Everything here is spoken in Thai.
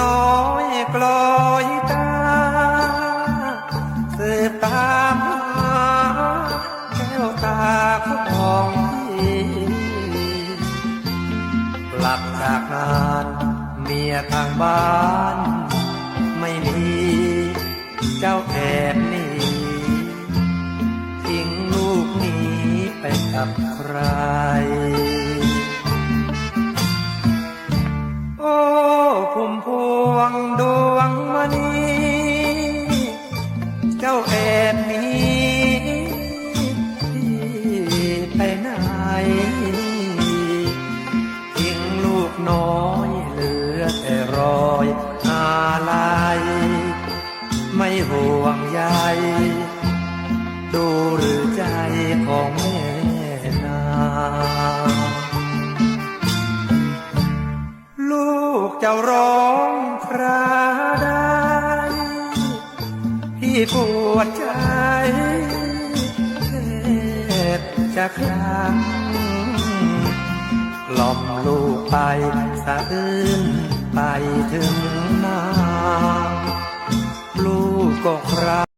ลอยกลอยตาสืบตามหาแก้วตาของพี่กลับจากงานเมียทางบ้าน ไม่มีเจ้าแอบหนีทิ้งลูกนี้ไปกับใคร วงดวงมณีเจ้าแอบนีพี่ไปไหนทิ้งลูกน้อยเหลือแต่รอยอะไรไม่ห่วงใยดูหรือใจข กเจ้าร้องคราใดพี่ปวดใจเจ็บจะครั้งหล่อมลูกไปสะอื้นไปถึง